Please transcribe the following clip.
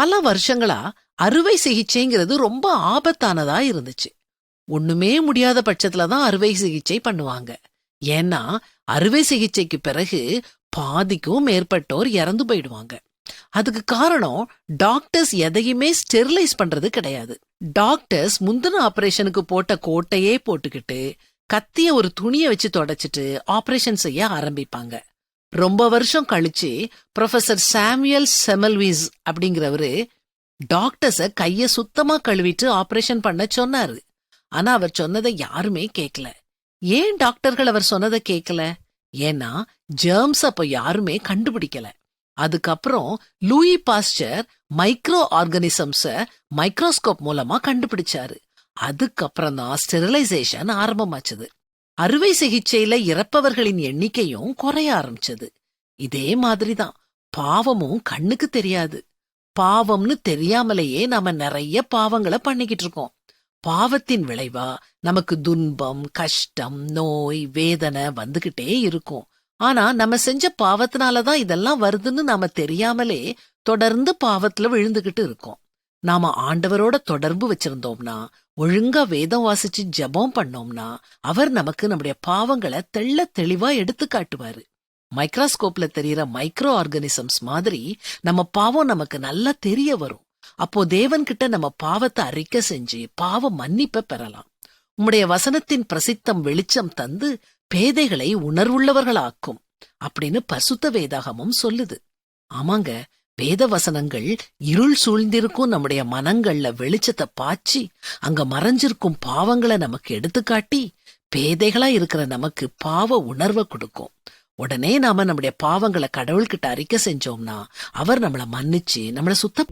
பல வருஷங்களா அறுவை சிகிச்சைங்கிறது ரொம்ப ஆபத்தானதா இருந்துச்சு. ஒண்ணுமே முடியாத பட்சத்துல தான் அறுவை சிகிச்சை பண்ணுவாங்க. ஏன்னா அறுவை சிகிச்சைக்கு பிறகு பாதிக்கும் மேற்பட்டோர் இறந்து போயிடுவாங்க. அதுக்கு காரணம் டாக்டர்ஸ் எதையுமே ஸ்டெரிலைஸ் பண்றது கிடையாது. டாக்டர்ஸ் முந்தின ஆபரேஷனுக்கு போட்ட கோட்டையே போட்டுக்கிட்டு கத்திய ஒரு துணியை வச்சு தொடச்சிட்டு ஆபரேஷன் செய்ய ஆரம்பிப்பாங்க. ரொம்ப வருஷம் கழிச்சு ப்ரொஃபசர் சாமுயல் செமல்விஸ் அப்படிங்கிறவரு டாக்டர்ஸ கைய சுத்தமா கழுவிட்டு ஆபரேஷன் பண்ண சொன்னாரு. ஆனா அவர் சொன்னதை யாருமே கேட்கல ஏன் டாக்டர்கள் அவர் சொன்னதை கேட்கல ஏன்னா ஜேர்ம்ஸ் அப்ப யாருமே கண்டுபிடிக்கல. அதுக்கப்புறம் லூயி பாஸ்டர் மைக்ரோ ஆர்கனிசம்ஸ மைக்ரோஸ்கோப் மூலமா கண்டுபிடிச்சாரு. அதுக்கப்புறம் தான் ஸ்டெரிலைசேஷன் ஆரம்பமாச்சது. அறுவை சிகிச்சையில இறப்பவர்களின் எண்ணிக்கையும் குறைய ஆரம்பிச்சது. இதே மாதிரிதான். பாவமும் கண்ணுக்கு தெரியாது. பாவம்னு தெரியாமலேயே நாம நிறைய பாவங்களை பண்ணிக்கிட்டு இருக்கோம். பாவத்தின் விளைவா நமக்கு துன்பம் கஷ்டம் நோய் வேதனை வந்துகிட்டே இருக்கும். ஆனா நம்ம செஞ்ச பாவத்தினாலதான் இதெல்லாம் வருதுன்னு நாம தெரியாமலே தொடர்ந்து பாவத்துல விழுந்துகிட்டு இருக்கோம். நாம ஆண்டவரோட தொடர்பு வச்சிருந்தோம்னா ஒழுங்கா வேதம் வாசிச்சு ஜெபம் பண்ணோம்னா அவர் நமக்கு நம்முடைய பாவங்களை தெள்ள தெளிவா எடுத்து காட்டுவாரு. மைக்ரோஸ்கோப்ல தெரியற மைக்ரோ ஆர்கனிசம்ஸ் மாதிரி நம்ம பாவம் நமக்கு நல்லா தெரிய வரும். அப்போ தேவன்கிட்ட நம்ம பாவத்தை அறிக்கை செஞ்சு பாவ மன்னிப்பை பெறலாம். உம்முடைய வசனத்தின் பிரசித்தம் வெளிச்சம் தந்து பேதைகளை உணர்வுள்ளவர்களாக்கும் அப்படின்னு பசுத்த வேதாகமும் சொல்லுது. ஆமாங்க வேத வசனங்கள் இருள் சூழ்ந்திருக்கும் நம்முடைய மனங்கள்ல வெளிச்சத்தை பாய்ச்சி அங்க மறைஞ்சிருக்கும் பாவங்களை நமக்கு எடுத்துக்காட்டி பேதைகளா இருக்கிற நமக்கு பாவ உணர்வை கொடுக்கும். உடனே நாம நம்முடைய பாவங்களை கடவுள்கிட்ட அறிக்கை செஞ்சோம்னா அவர் நம்மளை மன்னிச்சு நம்மள சுத்த